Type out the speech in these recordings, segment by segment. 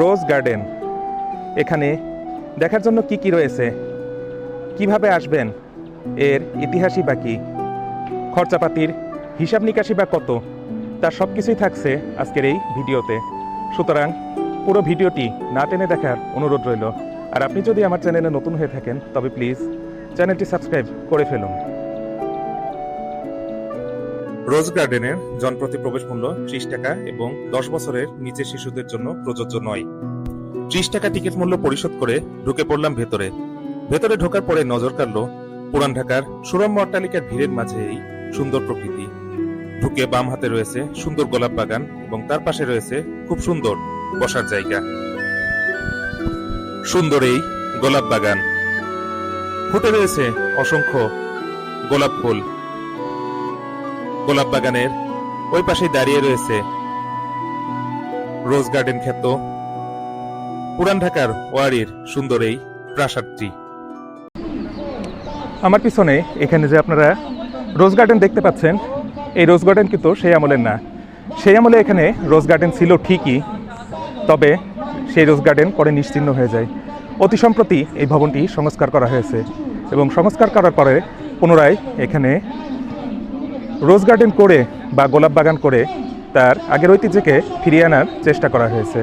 রোজ garden. এখানে দেখার জন্য কি কি রয়েছে? কীভাবে আসবেন? এর ইতিহাসই বা কী? খরচাপাতির হিসাব নিকাশি বা কত? তার সব কিছুই থাকছে আজকের এই ভিডিওতে। সুতরাং পুরো ভিডিওটি না টেনে দেখার অনুরোধ রইল। আর আপনি যদি আমার চ্যানেলে নতুন হয়ে থাকেন, তবে প্লিজ চ্যানেলটি সাবস্ক্রাইব করে ফেলুন। রোজ গার্ডেনের জনপ্রতি প্রবেশ মূল্য ত্রিশ টাকা এবং দশ বছরের নিচে শিশুদের জন্য প্রযোজ্য নয়। ত্রিশ টাকা টিকিট মূল্য পরিশোধ করে ঢুকে পড়লাম ভেতরে। ভেতরে ঢোকার পরে নজর কাড়ল পুরান ঢাকার সুরম্য অট্টালিকার ভিড়ের মাঝে এই সুন্দর প্রকৃতি। ঢুকে বাম হাতে রয়েছে সুন্দর গোলাপ বাগান এবং তার পাশে রয়েছে খুব সুন্দর বসার জায়গা। সুন্দর এই গোলাপ বাগান। ফুটে রয়েছে অসংখ্য গোলাপ ফুল। গোলাপ বাগানের ওই পাশেই দাঁড়িয়ে রয়েছে রোজ গার্ডেন খ্যাত পুরান ঢাকার ওয়ারির সুন্দর এই প্রাসাদটি। আমার পিছনে এখানে যে আপনারা রোজ গার্ডেন দেখতে পাচ্ছেন, এই রোজ গার্ডেন কিন্তু সেই আমলের না। সেই আমলে এখানে রোজ গার্ডেন ছিল ঠিকই, তবে সেই রোজ গার্ডেন পরে নিশ্চিহ্ন হয়ে যায়। অতি সম্প্রতি এই ভবনটি সংস্কার করা হয়েছে এবং সংস্কার করার পরে পুনরায় এখানে রোজ গার্ডেন করে বা গোলাপ বাগান করে তার আগের ঐতিহ্যকে ফিরিয়ে আনার চেষ্টা করা হয়েছে।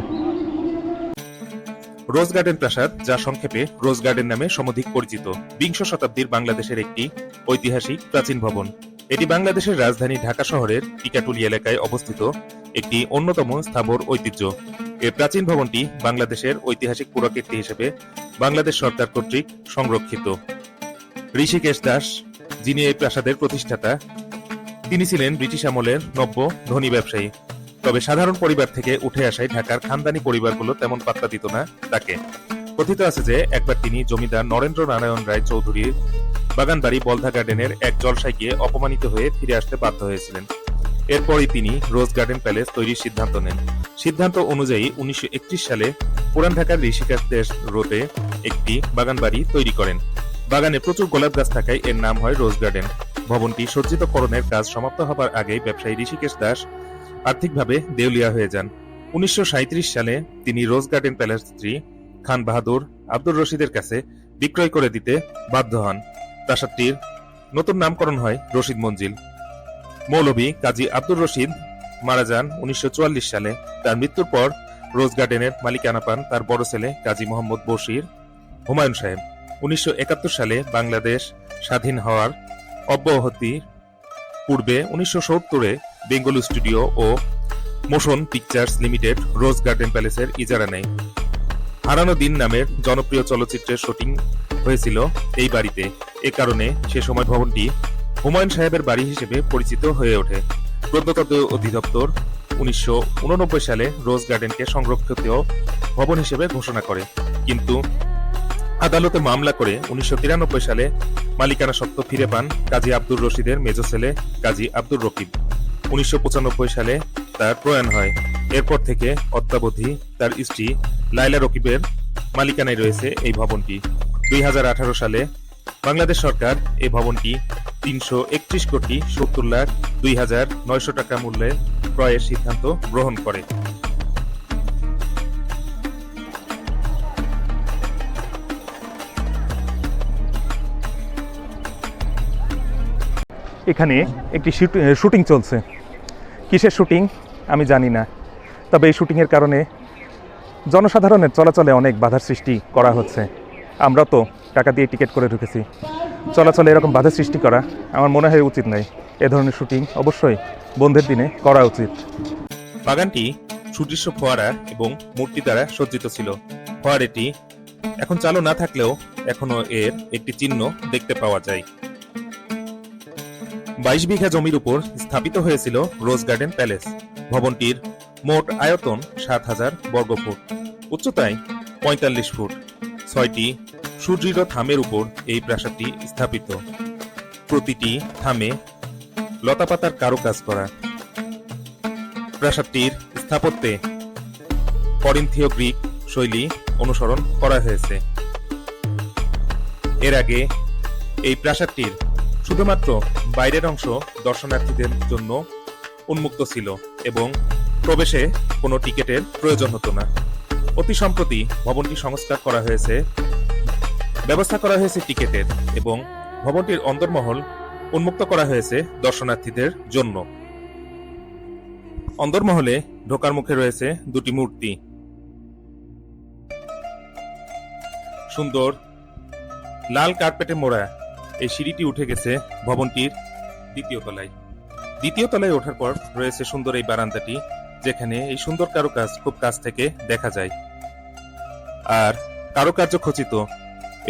রোজ গার্ডেন প্রাসাদ, যা সংক্ষেপে রোজ গার্ডেন নামে সমধিক পরিচিত, বিংশ শতাব্দীর বাংলাদেশের একটি ঐতিহাসিক প্রাচীন ভবন। এটি বাংলাদেশের রাজধানী ঢাকা শহরের টিকাটুলি এলাকায় অবস্থিত একটি অন্যতম স্থাবর ঐতিহ্য। এই প্রাচীন ভবনটি বাংলাদেশের ঐতিহাসিক পুরাকীর্তি হিসেবে বাংলাদেশ সরকার কর্তৃক সংরক্ষিত। ঋষিকেশ দাস, যিনি এই প্রাসাদের প্রতিষ্ঠাতা তিনি ছিলেন ব্রিটিশ আমলের নব্য, ধনী ব্যবসায়ী। তবে সাধারণ পরিবার থেকে উঠে আসায় ঢাকার খানদানি পরিবারগুলো তেমন পাত্তা দিত না তাকে। কথিত আছে যে, একবার তিনি জমিদার নরেন্দ্র নারায়ণ রায় চৌধুরীর বাগানবাড়ি বলধা গার্ডেনের এক জলসায় গিয়ে অপমানিত হয়ে ফিরে আসতে বাধ্য হয়েছিলেন। এরপরই তিনি রোজ গার্ডেন প্যালেস তৈরির সিদ্ধান্ত নেন। সিদ্ধান্ত অনুযায়ী উনিশশো একত্রিশ সালে পুরান ঢাকার ঋষিকাশ দেশ রোডে একটি বাগানবাড়ি তৈরি করেন। বাগানে প্রচুর গোলাপ গাছ থাকায় এর নাম হয় রোজ গার্ডেন। ভবনটি সজ্জিতকরণের কাজ সমাপ্ত হবার আগেই ব্যবসায়ী ঋষিকেশ দাস আর্থিকভাবে দেউলিয়া হয়ে যান। উনিশশো সালে তিনি রোজ গার্ডেন প্যালেসটি খান বাহাদুর আব্দুর রশিদের কাছে বিক্রয় করে দিতে বাধ্য হন। প্রাসাদটির নতুন নামকরণ হয় রশিদ মঞ্জিল। মৌলভী কাজী আব্দুর রশিদ মারা যান উনিশশো চুয়াল্লিশ সালে। তার মৃত্যুর পর রোজ গার্ডেনের মালিকানা পান তার বড় ছেলে কাজী মোহাম্মদ বশির হুমায়ুন সাহেব। উনিশশো একাত্তর সালে বাংলাদেশ স্বাধীন হওয়ার অব্যাহতি পূর্বে উনিশশো সত্তরে বেঙ্গলু স্টুডিও ও motion pictures limited rose garden প্যালেসের ইজারা নেয়। হারানো দিন নামের জনপ্রিয় চলচ্চিত্রের শুটিং হয়েছিল এই বাড়িতে। এ কারণে সে সময় ভবনটি হুমায়ুন সাহেবের বাড়ি হিসেবে পরিচিত হয়ে ওঠে। প্রত্নতত্ত্ব অধিদপ্তর উনিশশো উননব্বই সালে রোজ গার্ডেনকে সংরক্ষিত ভবন হিসেবে ঘোষণা করে। কিন্তু আদালতে মামলা করে উনিশশো তিরানব্বই সালে মালিকানা সত্ত্ব ফিরে পান কাজী আব্দুর রশিদের মেজ ছেলে কাজী আব্দুর রকিব। উনিশশো পঁচানব্বই সালে তার প্রয়াণ হয়। এরপর থেকে অদ্যাবধি তার স্ত্রী লাইলা রকিবের মালিকানায় রয়েছে এই ভবনটি। দুই হাজার আঠারো সালে বাংলাদেশ সরকার এই ভবনটি তিনশো একত্রিশ কোটি সত্তর লাখ দুই হাজার নয়শো টাকা মূল্যে ক্রয়ের সিদ্ধান্ত গ্রহণ করে। এখানে একটি শুটিং চলছে। কিসের শুটিং আমি জানি না। তবে এই শুটিংয়ের কারণে জনসাধারণের চলাচলে অনেক বাধার সৃষ্টি করা হচ্ছে। আমরা তো টাকা দিয়ে টিকিট করে ঢুকেছি। চলাচলে এরকম বাধা সৃষ্টি করা আমার মনে হয় উচিত নয়। এ ধরনের শুটিং অবশ্যই বন্ধের দিনে করা উচিত। বাগানটি সুদৃশ্য ফোয়ারা এবং মূর্তি দ্বারা সজ্জিত ছিল। ফোয়ারাটি এখন চালু না থাকলেও এখনও এর একটি চিহ্ন দেখতে পাওয়া যায়। বাইশ বিঘা জমির উপর স্থাপিত হয়েছিল রোজ গার্ডেন প্যালেস। ভবনটির মোট আয়তন সাত হাজার বর্গফুট। উচ্চতায় পঁয়তাল্লিশ ফুট। ছয়টি সুদৃঢ় থামের উপর এই প্রাসাদটি স্থাপিত। প্রতিটি থামে লতাপাতার কারুকাজ করা। প্রাসাদটির স্থাপত্যে করিন্থীয় গ্রিক শৈলী অনুসরণ করা হয়েছে। এর আগে এই প্রাসাদটির শুধুমাত্র বাইরের অংশ দর্শনার্থীদের জন্য উন্মুক্ত ছিল এবং প্রবেশে কোনো টিকেটের প্রয়োজন হতো না। অতি সম্প্রতি ভবনটি সংস্কার করা হয়েছে, ব্যবস্থা করা হয়েছে টিকেটের এবং ভবনটির অন্দরমহল উন্মুক্ত করা হয়েছে দর্শনার্থীদের জন্য। অন্দরমহলে ঢোকার মুখে রয়েছে দুটি মূর্তি। সুন্দর, লাল কার্পেটে মোড়া এই সিঁড়িটি উঠে গেছে ভবনটির দ্বিতীয় তলায়। দ্বিতীয় তলায় ওঠার পর রয়েছে সুন্দর এই বারান্দাটি, যেখানে এই সুন্দর কারুকাজ খুব কাছ থেকে দেখা যায়। আর কারুকার্য খচিত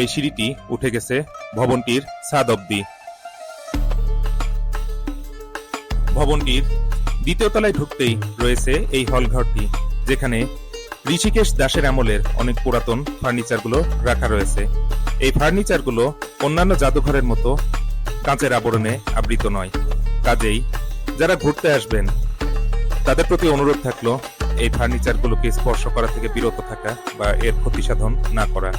এই সিঁড়িটি উঠে গেছে ভবনটির ছাদ অব্দি ভবনটির দ্বিতীয় তলায় ঢুকতেই রয়েছে এই হলঘরটি, যেখানে ঋষিকেশ দাসের আমলের অনেক পুরাতন ফার্নিচারগুলো রাখা রয়েছে। এই ফার্নিচারগুলো অন্যান্য জাদুঘরের মতো কাঁচের আবরণে আবৃত নয়। কাজেই যারা ঘুরতে আসবেন, তাদের প্রতি অনুরোধ থাকল এই ফার্নিচারগুলোকে স্পর্শ করা থেকে বিরত থাকা বা এর ক্ষতি সাধন না করা।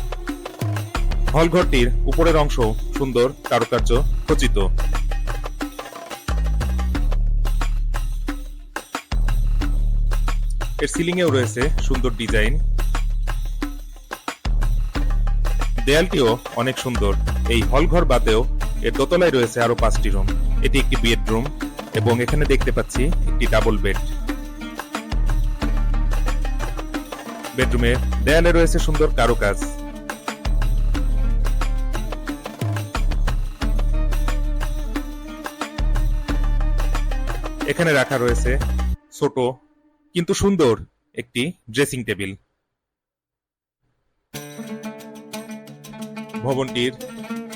হলঘরটির উপরের অংশ সুন্দর, কারুকার্য, খচিত। এর সিলিং এও রয়েছে সুন্দর ডিজাইন। দেয়ালটিও অনেক সুন্দর। এই হলঘর বাদেও এর দোতলায় রয়েছে আরও পাঁচটি রুম এটি একটি বেডরুম এবং এখানে দেখতে পাচ্ছি একটি ডাবল বেড বেডরুমের দেয়ালে রয়েছে সুন্দর কারুকাজ। এখানে রাখা রয়েছে ছোট কিন্তু সুন্দর একটি ড্রেসিং টেবিল ভবনটির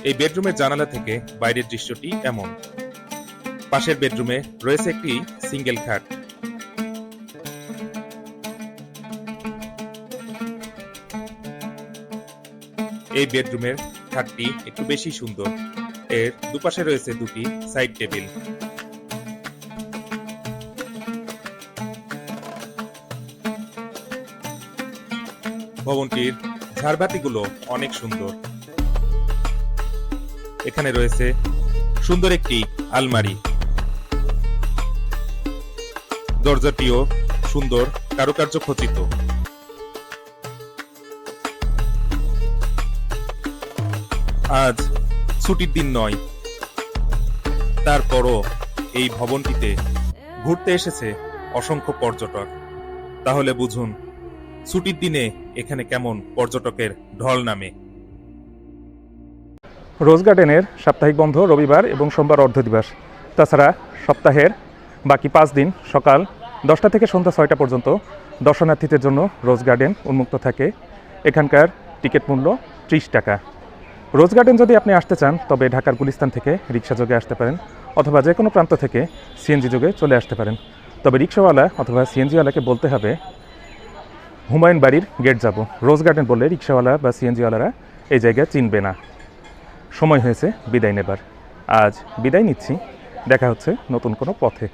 এই বেডরুমের জানালা থেকে বাইরের দৃশ্যটি এমন। পাশের বেডরুমে রয়েছে একটি সিঙ্গেল খাট। এই বেডরুমের খাটটি একটু বেশি সুন্দর। এর দুপাশে রয়েছে দুটি সাইড টেবিল। ভবনটির ঝাড়বাতিগুলো অনেক সুন্দর। এখানে রয়েছে সুন্দর একটি আলমারি। দরজাটিও সুন্দর, কারুকার্য খচিত। আজ ছুটির দিন নয়। তারপরও এই ভবনটিতে ঘুরতে এসেছে অসংখ্য পর্যটক। তাহলে বুঝুন, ছুটির দিনে এখানে কেমন পর্যটকের ঢল নামে। রোজ গার্ডেনের সাপ্তাহিক বন্ধ রবিবার এবং সোমবার অর্ধ দিবস। তাছাড়া সপ্তাহের বাকি পাঁচ দিন সকাল দশটা থেকে সন্ধ্যা ছয়টা পর্যন্ত দর্শনার্থীদের জন্য রোজ গার্ডেন উন্মুক্ত থাকে। এখানকার টিকিট মূল্য ত্রিশ টাকা। রোজ গার্ডেন যদি আপনি আসতে চান, তবে ঢাকার গুলিস্তান থেকে রিক্সা যোগে আসতে পারেন অথবা যে কোনো প্রান্ত থেকে সিএনজি যোগে চলে আসতে পারেন। তবে রিক্সাওয়ালা অথবা সিএনজিওয়ালাকে বলতে হবে, হুমায়ুন বাড়ির গেট যাব। রোজ গার্ডেন বললে রিক্সাওয়ালা বা সিএনজিওয়ালারা এই জায়গা চিনবে না। সময় হয়েছে বিদায় নেবার। আজ বিদায় নিচ্ছি। দেখা হচ্ছে নতুন কোনো পথে।